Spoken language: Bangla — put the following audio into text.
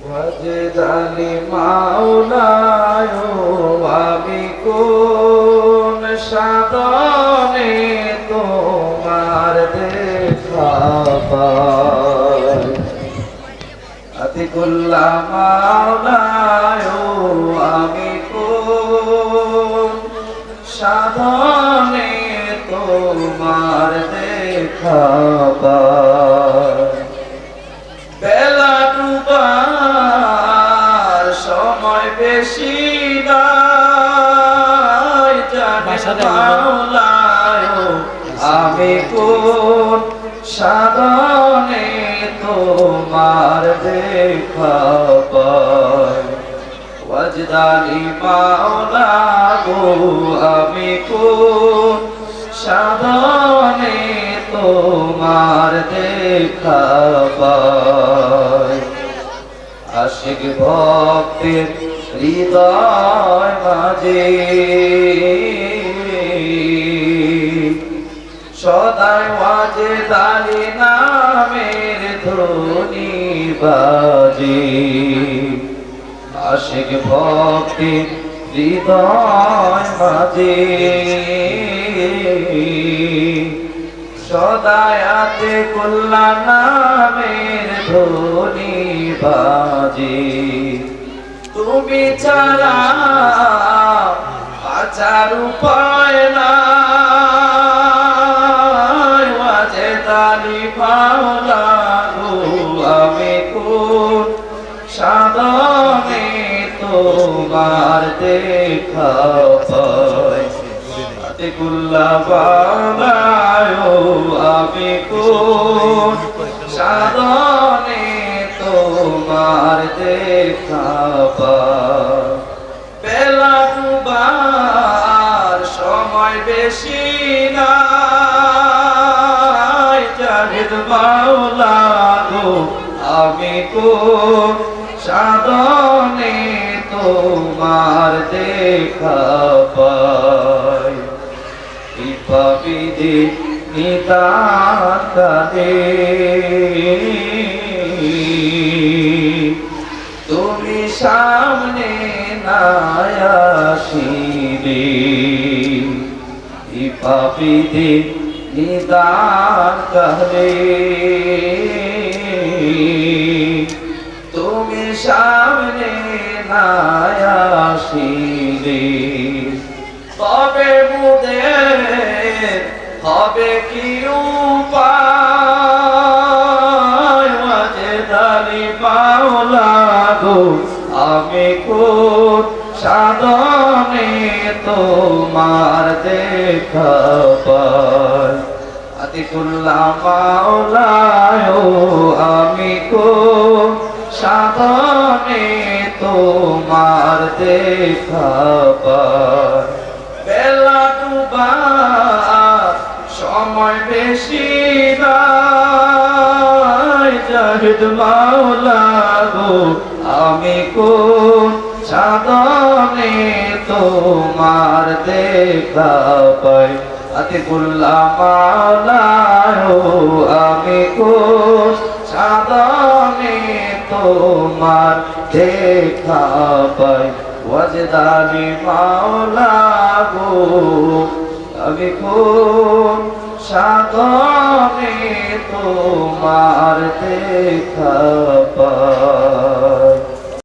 ওয়াজদালি মাওলায় আমি সাধনে তোমার দেখা আতিকুল্লাহ মাওলায় আমি কোন সাধনে তোমার দেখা আমি কোন সাধনে তোমার দেখা পাই। ওয়াজদানি মাওলা গো আমি কোন সাধনে তোমার দেখা পাই। আশিক ভক্তের হৃদয় মাঝে। সদাই ওয়াজে দালি নামের ধ্বনি বাজে। আশিক ভক্তি হৃদয় মাঝে। সদায়াতে কল্লা নামের ধ্বনি বাজে। তুমি ছাড়া বাঁচার উপায় ওয়াজে তালি পাওলা আমি কোন সাধনে তোমার দেখা পাই। আমি কোন সাধনে তোমার দেখা বেলা ডুবার সময় বেশি নাই। জাহিদ মাওলা গো, আমি কোন সাধনে তোমার দেখা পাই। নিদান কালে। তুমি সামনে নায়াসিলে পাপিতে নিদান কালে তুমি সামনে নায়াসিলে তবে মুদের হবে কি উপায়? আমি কোন সাধনে তোমার দেখা পাই। আতিকুল্লাহ মাওলায়, আমি কোন সাধনে তোমার দেখা পাই। বেলা ডুবার সময় বেশি জাহিদ মাওলা গো আমি কোন সাধনে তোমার দেখা পাই? আতিকুল্লাহ মাওলা আমি কোন সাধনে তোমার দেখা পাই? ওয়াজদানি মাওলা গো আমি কোন সাধনে তোমার দেখা পাই?